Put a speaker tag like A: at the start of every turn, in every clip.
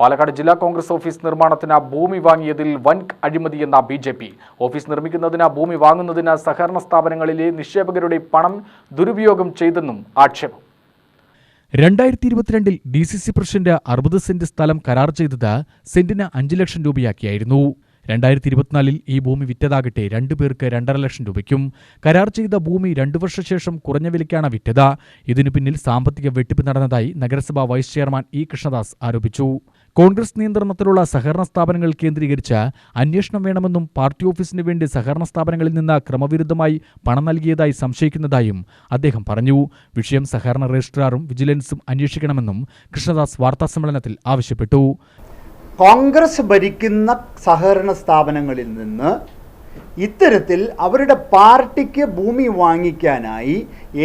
A: പാലക്കാട് ജില്ലാ കോൺഗ്രസ് ഓഫീസ് നിർമ്മാണത്തിന് ഭൂമി വാങ്ങിയതിൽ വൻ അഴിമതിയെന്ന ബി ജെ പി. ഓഫീസ് നിർമ്മിക്കുന്നതിന് ഭൂമി വാങ്ങുന്നതിന് സഹകരണ സ്ഥാപനങ്ങളിലെ നിക്ഷേപകരുടെ പണം ദുരുപയോഗം ചെയ്തെന്നും ആക്ഷേപം.
B: രണ്ടായിരത്തി ഇരുപത്തിരണ്ടിൽ ഡി സി സി പ്രസിഡന്റ് അറുപത് സെന്റ് സ്ഥലം കരാർ ചെയ്തത് സെന്റിന് അഞ്ച് ലക്ഷം രൂപയാക്കിയായിരുന്നു. രണ്ടായിരത്തി ഇരുപത്തിനാലിൽ ഈ ഭൂമി വിറ്റതാകട്ടെ പേർക്ക് രണ്ടര ലക്ഷം രൂപയ്ക്കും. കരാർ ചെയ്ത ഭൂമി രണ്ടു വർഷശേഷം കുറഞ്ഞ വിലയ്ക്കാണ് വിറ്റത്. ഇതിനു പിന്നിൽ സാമ്പത്തിക വെട്ടിപ്പ് നടന്നതായി നഗരസഭാ വൈസ് ചെയർമാൻ ഇ കൃഷ്ണദാസ് ആരോപിച്ചു. കോൺഗ്രസ് നിയന്ത്രണത്തിലുള്ള സഹകരണ സ്ഥാപനങ്ങൾ കേന്ദ്രീകരിച്ച് അന്വേഷണം വേണമെന്നും പാർട്ടി ഓഫീസിന് വേണ്ടി സഹകരണ സ്ഥാപനങ്ങളിൽ നിന്ന് ക്രമവിരുദ്ധമായി പണം നൽകിയതായി സംശയിക്കുന്നതായും അദ്ദേഹം പറഞ്ഞു. വിഷയം സഹകരണ രജിസ്ട്രാറും വിജിലൻസും അന്വേഷിക്കണമെന്നും കൃഷ്ണദാസ് വാർത്താസമ്മേളനത്തിൽ ആവശ്യപ്പെട്ടു.
C: കോൺഗ്രസ് ഭരിക്കുന്ന സഹകരണ സ്ഥാപനങ്ങളിൽ നിന്ന് ഇത്തരത്തിൽ അവരുടെ പാർട്ടിക്ക് ഭൂമി വാങ്ങിക്കാനായി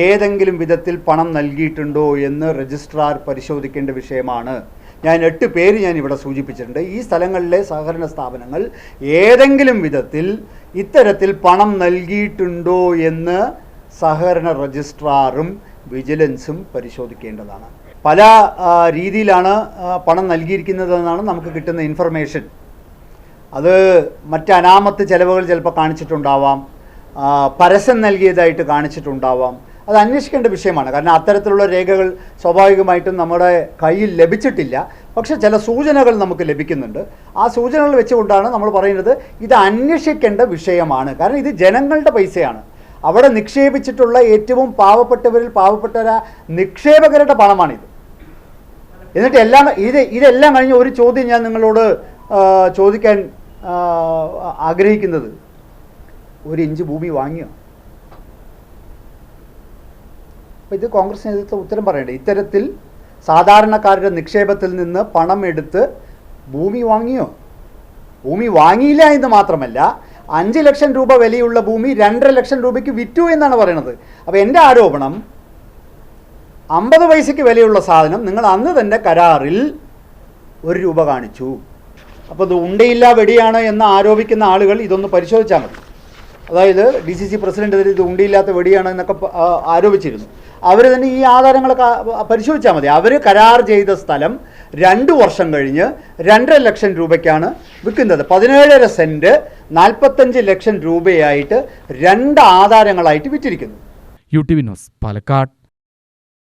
C: ഏതെങ്കിലും വിധത്തിൽ പണം നൽകിയിട്ടുണ്ടോ എന്ന് രജിസ്ട്രാർ പരിശോധിക്കേണ്ട വിഷയമാണ്. ഞാൻ എട്ട് പേര് ഞാൻ ഇവിടെ സൂചിപ്പിച്ചിട്ടുണ്ട്. ഈ സ്ഥലങ്ങളിലെ സഹകരണ സ്ഥാപനങ്ങൾ ഏതെങ്കിലും വിധത്തിൽ ഇത്തരത്തിൽ പണം നൽകിയിട്ടുണ്ടോ എന്ന് സഹകരണ രജിസ്ട്രാറും വിജിലൻസും പരിശോധിക്കേണ്ടതാണ്. പല രീതിയിലാണ് പണം നൽകിയിരിക്കുന്നതെന്നാണ് നമുക്ക് കിട്ടുന്ന ഇൻഫർമേഷൻ അത് മറ്റ് അനാമത്ത് ചിലവുകൾ ചിലപ്പോൾ കാണിച്ചിട്ടുണ്ടാവാം. പരസ്യം നൽകിയതായിട്ട് കാണിച്ചിട്ടുണ്ടാവാം. അത് അന്വേഷിക്കേണ്ട വിഷയമാണ്. കാരണം അത്തരത്തിലുള്ള രേഖകൾ സ്വാഭാവികമായിട്ടും നമ്മുടെ കയ്യിൽ ലഭിച്ചിട്ടില്ല. പക്ഷെ ചില സൂചനകൾ നമുക്ക് ലഭിക്കുന്നുണ്ട്. ആ സൂചനകൾ വെച്ചുകൊണ്ടാണ് നമ്മൾ പറയുന്നത് ഇത് അന്വേഷിക്കേണ്ട വിഷയമാണ്. കാരണം ഇത് ജനങ്ങളുടെ പൈസയാണ്. അവിടെ നിക്ഷേപിച്ചിട്ടുള്ള ഏറ്റവും പാവപ്പെട്ടവരിൽ പാവപ്പെട്ട നിക്ഷേപകരുടെ പണമാണിത്. എന്നിട്ട് എല്ലാം ഇത് ഇതെല്ലാം കഴിഞ്ഞ് ഒരു ചോദ്യം ഞാൻ നിങ്ങളോട് ചോദിക്കാൻ ആഗ്രഹിക്കുന്നത്. ഒരു ഇഞ്ച് ഭൂമി വാങ്ങിയോ? അപ്പോൾ ഇത് കോൺഗ്രസ് നേതൃത്വം ഉത്തരം പറയണ്ടേ? ഇത്തരത്തിൽ സാധാരണക്കാരുടെ നിക്ഷേപത്തിൽ നിന്ന് പണം എടുത്ത് ഭൂമി വാങ്ങിയോ? ഭൂമി വാങ്ങിയില്ല എന്ന് മാത്രമല്ല അഞ്ച് ലക്ഷം രൂപ വിലയുള്ള ഭൂമി രണ്ടര ലക്ഷം രൂപയ്ക്ക് വിറ്റു എന്നാണ് പറയുന്നത് അപ്പോൾ എന്റെ ആരോപണം അമ്പത് പൈസയ്ക്ക് വിലയുള്ള സാധനം നിങ്ങൾ അന്ന് തന്നെ കരാറിൽ ഒരു രൂപ കാണിച്ചു. അപ്പോൾ ഇത് ഉണ്ടയില്ല വെടിയാണ് എന്ന് ആരോപിക്കുന്ന ആളുകൾ ഇതൊന്ന് പരിശോധിച്ചാൽ മതി. അതായത് ഡി സി സി പ്രസിഡന്റ് ഇത് ഉണ്ടിയില്ലാത്ത വെടിയാണ് എന്നൊക്കെ ആരോപിച്ചിരുന്നു. അവർ തന്നെ ഈ ആധാരങ്ങളൊക്കെ പരിശോധിച്ചാൽ മതി. അവർ കരാർ ചെയ്ത സ്ഥലം രണ്ട് വർഷം കഴിഞ്ഞ് രണ്ടര ലക്ഷം രൂപയ്ക്കാണ് വിൽക്കുന്നത്. പതിനേഴര സെന്റ് നാൽപ്പത്തഞ്ച് ലക്ഷം രൂപയായിട്ട് രണ്ട് ആധാരങ്ങളായിട്ട് വിറ്റിരിക്കുന്നു.
B: U T news Palakkad.